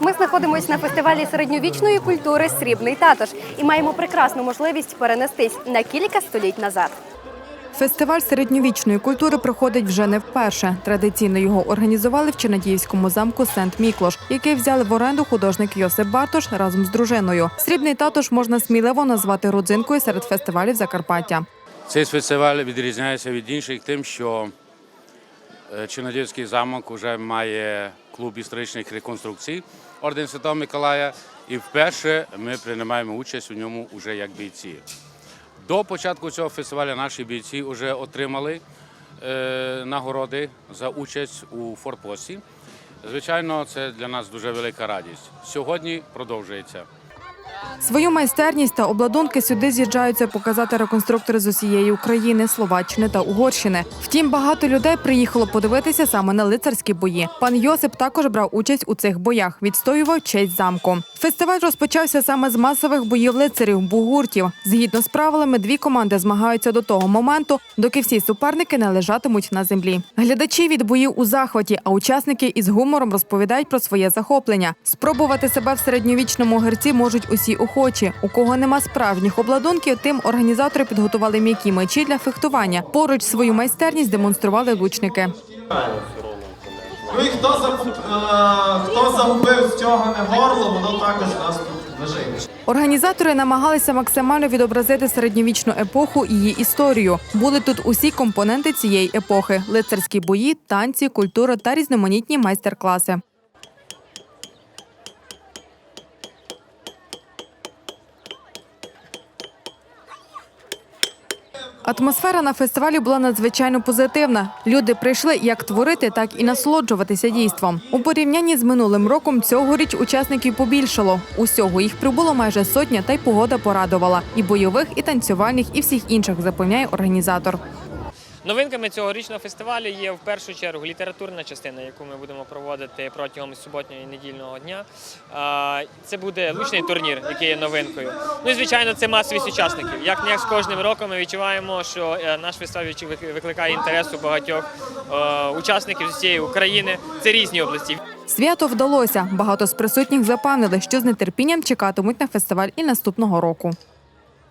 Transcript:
Ми знаходимося на фестивалі середньовічної культури Срібний татош і маємо прекрасну можливість перенестись на кілька століть назад. Фестиваль середньовічної культури проходить вже не вперше. Традиційно його організували в Чернадіївському замку Сент-Міклош, який взяли в оренду художник Йосип Бартош разом з дружиною. Срібний татош можна сміливо назвати родзинкою серед фестивалів Закарпаття. Цей фестиваль відрізняється від інших тим, що е, Чернодівський замок вже має клуб історичних реконструкцій Орден Святого Миколая, і вперше ми приймаємо участь у ньому вже як бійці. До початку цього фестивалю наші бійці вже отримали е, нагороди за участь у форпості. Звичайно, це для нас дуже велика радість. Сьогодні продовжується. Свою майстерність та обладунки сюди з'їжджаються показати реконструктори з усієї України, Словаччини та Угорщини. Втім, багато людей приїхало подивитися саме на лицарські бої. Пан Йосип також брав участь у цих боях, відстоював честь замку. Фестиваль розпочався саме з масових боїв лицарів бугуртів. Згідно з правилами, дві команди змагаються до того моменту, доки всі суперники не лежатимуть на землі. Глядачі від боїв у захваті, а учасники із гумором розповідають про своє захоплення. Спробувати себе в середньовічному герці можуть усі охочі. У кого нема справжніх обладунків, тим організатори підготували м'які мечі для фехтування. Поруч свою майстерність демонстрували лучники. Ну і хто загуб, е, хто загубив стягане горло, воно також нас тут лежить. Організатори намагалися максимально відобразити середньовічну епоху і її історію. Були тут усі компоненти цієї епохи: лицарські бої, танці, культура та різноманітні майстер-класи. Атмосфера на фестивалі була надзвичайно позитивна. Люди прийшли як творити, так і насолоджуватися дійством. У порівнянні з минулим роком цьогоріч учасників побільшало. Усього їх прибуло майже сотня, та й погода порадувала. І бойових, і танцювальних, і всіх інших запевняє організатор. Новинками цьогорічного фестивалю є в першу чергу літературна частина, яку ми будемо проводити протягом суботнього і недільного дня. Це буде лучний турнір, який є новинкою. Ну і звичайно, це масовість учасників. Як не з кожним роком ми відчуваємо, що е, наш фестиваль вик- викликає інтерес у багатьох е, учасників з цієї України. Це різні області. Свято вдалося. Багато з присутніх запевнили, що з нетерпінням чекатимуть на фестиваль і наступного року.